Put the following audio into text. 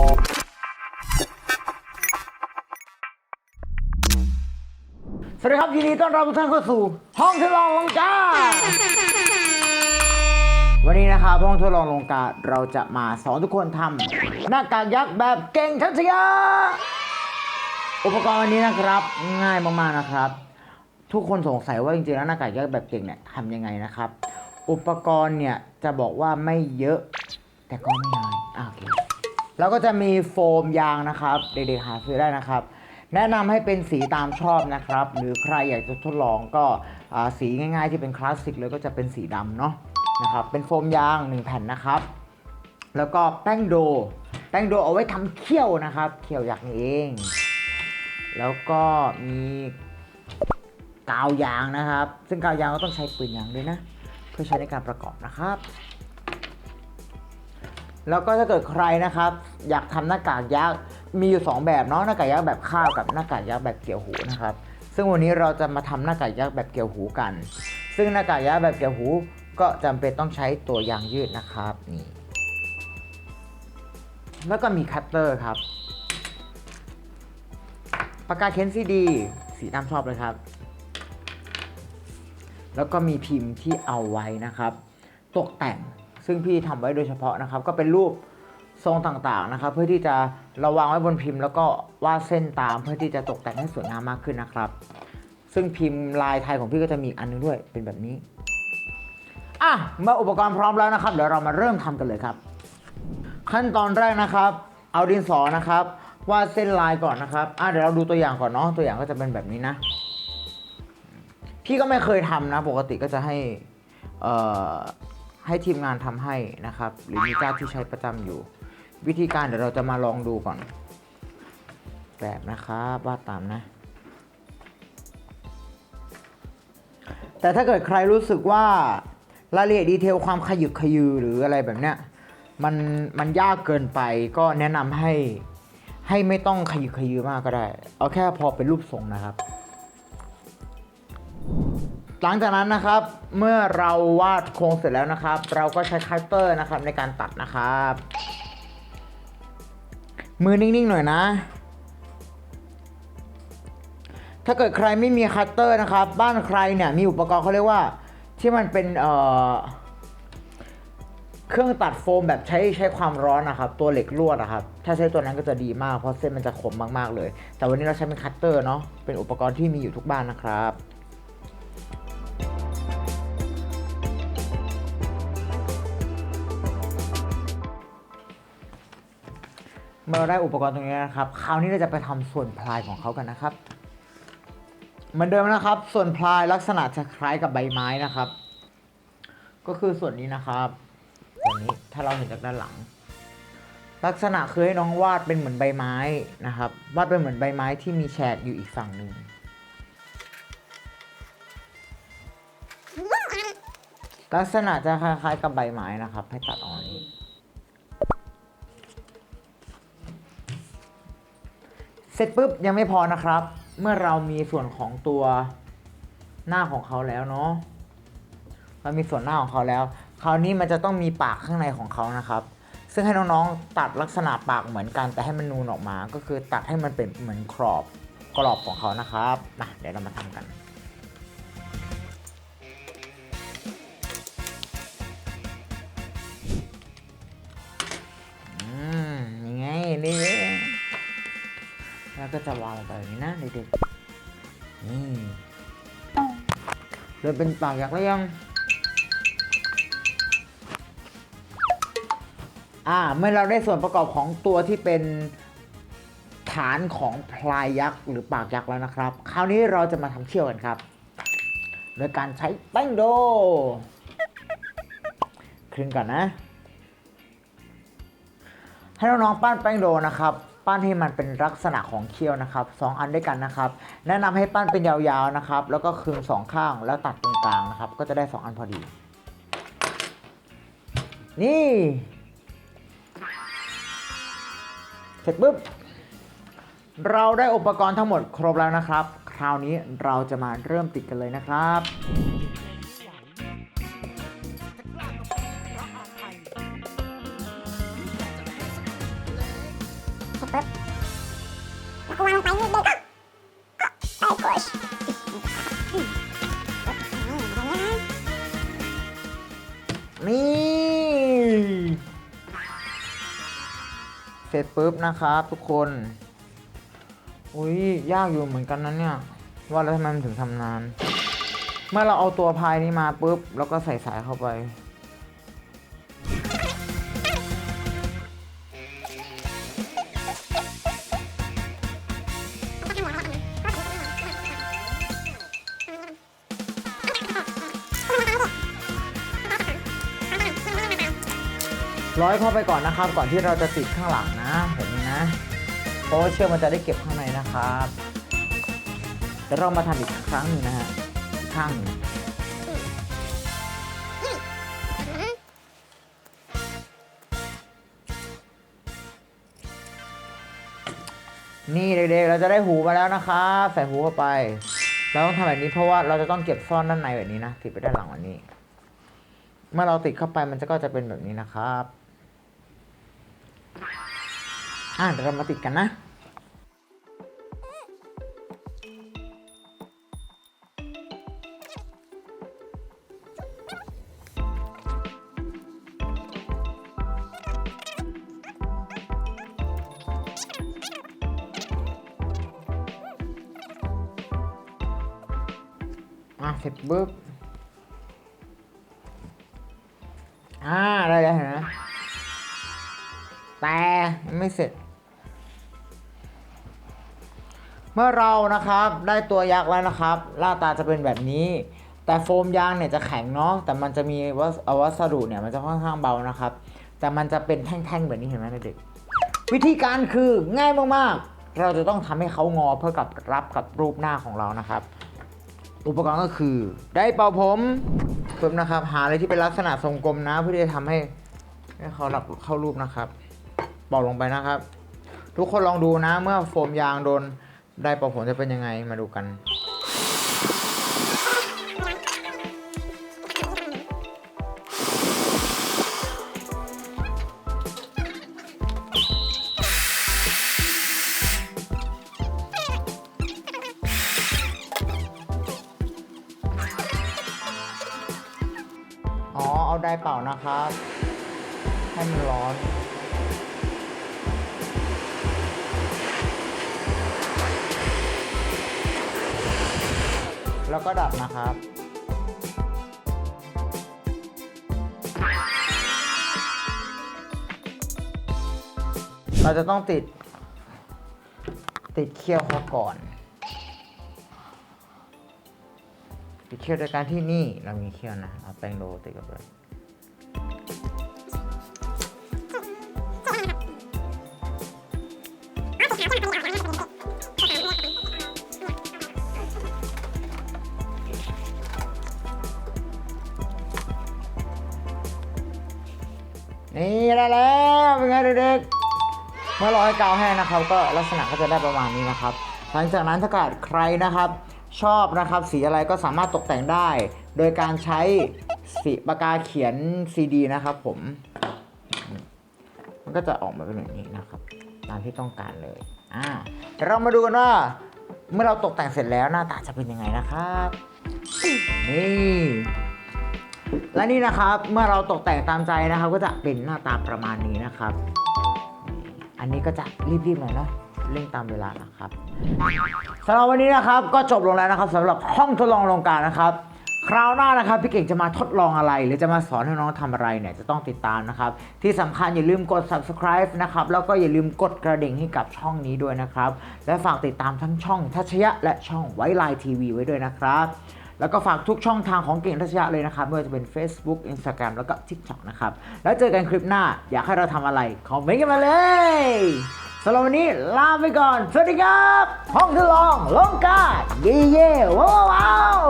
สวัสดีครับยินดีต้อนรับทุกท่านเข้าสู่ ห้องทดลองลงกาวันนี้นะครับห้องทดลองลงกาเราจะมาสอนทุกคนทำหน้ากากยักษ์แบบเก่งทัศยาอุปกรณ์วันนี้นะครับ ง่ายมากๆนะครับ ทุกคนสงสัยว่าจริงๆแล้วหน้ากากยักษ์แบบเก่งเนี่ยทำยังไงนะครับ อุปกรณ์เนี่ยจะบอกว่าไม่เยอะ แต่ก็ไม่น้อยโอเค แล้วก็จะมีโฟมยางนะครับ เด็กๆหาซื้อได้นะครับ แนะนำให้เป็นสีตามชอบนะครับ หรือใครอยากจะทดลองก็สีง่ายๆที่เป็นคลาสสิกเลยก็จะเป็นสีดำเนาะนะครับ เป็นโฟมยาง 1 แผ่นนะครับ แล้วก็แป้งโด แป้งโดเอาไว้ทำเคี่ยวนะครับเคี่ยวอยักเอง แล้วก็มีกาวยางนะครับ ซึ่งกาวยางก็ต้องใช้ปืนยางด้วยนะ เพื่อใช้ในการประกอบนะครับ แล้วก็ถ้าเกิดใครนะครับ อยากทำหน้ากากยักษ์มีอยู่ 2 แบบเนาะหน้ากากยักษ์แบบข้าวกับหน้ากากยักษ์แบบเกี่ยวหูนะครับ ซึ่งวันนี้เราจะมาทำหน้ากากยักษ์แบบเกี่ยวหูกัน ซึ่งหน้ากากยักษ์แบบเกี่ยวหูก็จำเป็นต้องใช้ตัวยางยืดนะครับนี่แล้วก็มีคัตเตอร์ครับปากกาเค้นซีดีสีดำชอบเลยครับ แล้วก็มีพิมพ์ที่เอาไว้นะครับ ตกแต่ง ซึ่งพี่ทำไว้โดยเฉพาะนะครับ ก็เป็นรูปทรงต่างๆนะครับ เพื่อที่จะระวางไว้บนพิมพ์ แล้วก็วาดเส้นตามเพื่อที่จะตกแต่งให้สวยงามมากขึ้นนะครับ ซึ่งพิมพ์ลายไทยของพี่ก็จะมีอันนึงด้วยเป็นแบบนี้อะเมื่ออุปกรณ์พร้อมแล้วนะครับ เดี๋ยวเรามาเริ่มทำกันเลยครับ ขั้นตอนแรกนะครับ เอาดินสอนะครับวาดเส้นลายก่อนนะครับอะเดี๋ยวเราดูตัวอย่างก่อนเนาะตัวอย่างก็จะเป็นแบบนี้นะ พี่ก็ไม่เคยทำนะ ปกติก็จะให้อ่อ ให้ทีมงานทำให้นะครับ หรือมีเจ้าที่ใช้ประจำอยู่ วิธีการเดี๋ยวเราจะมาลองดูก่อน แบบนะครับวาดตามนะ แต่ถ้าเกิดใครรู้สึกว่ารายละเอียดดีเทลความขยึกขยือหรืออะไรแบบเนี้ยมันมันยากเกินไปก็แนะนำให้ให้ไม่ต้องขยึกขยือมากก็ได้ เอาแค่พอเป็นรูปทรงนะครับ หลังจากนั้นนะครับเมื่อเราวาดโครงเสร็จแล้วนะครับ เราก็ใช้คัตเตอร์นะครับในการตัดนะครับ มือนิ่งๆหน่อยนะ ถ้าเกิดใครไม่มีคัตเตอร์นะครับ บ้านใครเนี่ยมีอุปกรณ์เขาเรียกว่าที่มันเป็นเอ่อเครื่องตัดโฟมแบบใช้ใช้ความร้อนนะครับ ตัวเหล็กลวดนะครับ ถ้าใช้ตัวนั้นก็จะดีมากเพราะเส้นมันจะคมมากๆเลย แต่วันนี้เราใช้เป็นคัตเตอร์เนาะเป็นอุปกรณ์ที่มีอยู่ทุกบ้านนะครับ เมื่อเราได้อุปกรณ์ตรงนี้นะครับ คราวนี้เราจะไปทำส่วนพลายของเขากันนะครับ เหมือนเดิมนะครับ ส่วนพลายลักษณะจะคล้ายกับใบไม้นะครับ ก็คือส่วนนี้นะครับส่วนนี้ถ้าเราเห็นจากด้านหลัง ลักษณะคือให้น้องวาดเป็นเหมือนใบไม้นะครับ วาดเป็นเหมือนใบไม้ที่มีแฉกอยู่อีกฝั่งหนึ่งลักษณะจะคล้ายๆกับใบไม้นะครับ ให้ตัดออกนี้ ร็จปุ๊บยังไม่พอนะครับ เมื่อเรามีส่วนของตัวหน้าของเขาแล้วเนาะเรามีส่วนหน้าของเขาแล้ว คราวนี้มันจะต้องมีปากข้างในของเขานะครับ ซึ่งให้น้องๆตัดลักษณะปากเหมือนกัน แต่ให้มันนูนออกมา ก็คือตัดให้มันเป็นเหมือนกรอบกรอบของเขานะครับมาเดี๋ยวเรามาทำกัน ก็จะวางลงไปแบบนี้นะเด็กๆนี่เริ่มเป็นปากอยากแล้วยัง อ่า เมื่อเราได้ส่วนประกอบของตัวที่เป็นฐานของพลายยักษ์หรือปากยักษ์แล้วนะครับ คราวนี้เราจะมาทำเชี่ยวกันครับ โดยการใช้แป้งโดครึ่งก่อนนะ ให้น้องๆปั้นแป้งโดนะครับ ปั้นให้มันเป็นลักษณะของเคี้ยวนะครับสองอันด้วยกันนะครับ แนะนำให้ปั้นเป็นยาวๆนะครับ แล้วก็คึงสองข้างแล้วตัดตรงกลางนะครับ ก็จะได้สองอันพอดี นี่เสร็จปุ๊บเราได้อุปกรณ์ทั้งหมดครบแล้วนะครับ คราวนี้เราจะมาเริ่มติดกันเลยนะครับางไปนิดเดียวก็ไปพุชนี่ เสร็จปุ๊บนะครับทุกคน อุ้ยยากอยู่เหมือนกันนะเนี่ย ว่าแล้วทำไมมันถึงทำนาน เมื่อเราเอาตัวพายนี้มาปุ๊บ แล้วก็ใส่สายเข้าไป ร้อยเข้าไปก่อนนะครับ ก่อนที่เราจะติดข้างหลังนะแบบนี้นะเพราะว่าเชือกมันจะได้เก็บข้างในนะครับเดี๋ยวเรามาทำอีกครั้งหนึ่งนะฮะข้างหนึ่งนี่เด็กๆเราจะได้หูมาแล้วนะครับใส่หูเข้าไป เราต้องทำแบบนี้เพราะว่าเราจะต้องเก็บซ่อนด้านในแบบนี้นะติดไปด้านหลังแบบนี้ เมื่อเราติดเข้าไปมันจะก็จะเป็นแบบนี้นะครับ อะเดี๋ย ไม่เสร็จ เมื่อเรานะครับได้ตัวยักษ์แล้วนะครับ หน้าตาจะเป็นแบบนี้ แต่โฟมยางเนี่ยจะแข็งเนาะแต่มันจะมีวัสวัสดุเนี่ยมันจะค่อนข้างเบานะครับ แต่มันจะเป็นแท่งๆแบบนี้เห็นไหมเด็กวิธีการคือง่ายมากๆ เราจะต้องทำให้เขางอเพื่อกับรับกับรูปหน้าของเรานะครับ อุปกรณ์ก็คือ ได้เป่าผมเพิ่มนะครับ หาอะไรที่เป็นลักษณะทรงกลมนะ เพื่อที่จะทำให้ให้เขารับเข้ารูปนะครับ ป่าลงไปนะครับ ทุกคนลองดูนะเมื่อโฟมยางโดนได้เป่าผมจะเป็นยังไงมาดูกัน อ๋อเอาได้เป่านะครับให้มันร้อน แล้วก็ดับนะครับเราจะต้องติด ติดเขี้ยวเขาก่อน ติดเขี้ยวโดยการที่นี่เรามีเขี้ยวนะ เอาแป้งโรลติดกับเลย เมื่อร้อยกาวแห้งนะครับ ก็ลักษณะก็จะได้ประมาณนี้นะครับ หลังจากนั้นถ้าเกิดใครนะครับ ชอบนะครับสีอะไรก็สามารถตกแต่งได้ โดยการใช้สีปากกาเขียนซีดีนะครับผม มันก็จะออกมาเป็นแบบนี้นะครับ ตามที่ต้องการเลยอ่าเดี๋ยวเรามาดูกันว่า เมื่อเราตกแต่งเสร็จแล้วหน้าตาจะเป็นยังไงนะครับนี่และนี่นะครับเมื่อเราตกแต่งตามใจนะครับ ก็จะเป็นหน้าตาประมาณนี้นะครับ อันนี้ก็จะรีบๆหน่อยเนาะเร่งตามเวลานะครับสำหรับวันนี้นะครับก็จบลงแล้วนะครับสำหรับห้องทดลองโรงการนะครับ คราวหน้านะครับพี่เก่งจะมาทดลองอะไร หรือจะมาสอนให้น้องทำอะไรเนี่ยจะต้องติดตามนะครับ ที่สำคัญอย่าลืมกด subscribe นะครับแล้วก็อย่าลืมกดกระดิ่งให้กับช่องนี้ด้วยนะครับ และฝากติดตามทั้งช่องทัชยะและช่องไวไลทีวีไว้ด้วยนะครับ แล้วก็ฝากทุกช่องทางของเก่งทัชยะเลยนะครับไม่ว่าจะเป็น Facebook Instagram แล้วก็ TikTok นะครับ แล้วเจอกันคลิปหน้าอยากให้เราทำอะไรคอมเมนต์กันมาเลยสำหรับวันนี้ลาไปก่อน สวัสดีครับ ห้องทดลองลงกาเย่เย่ว้าวว้าว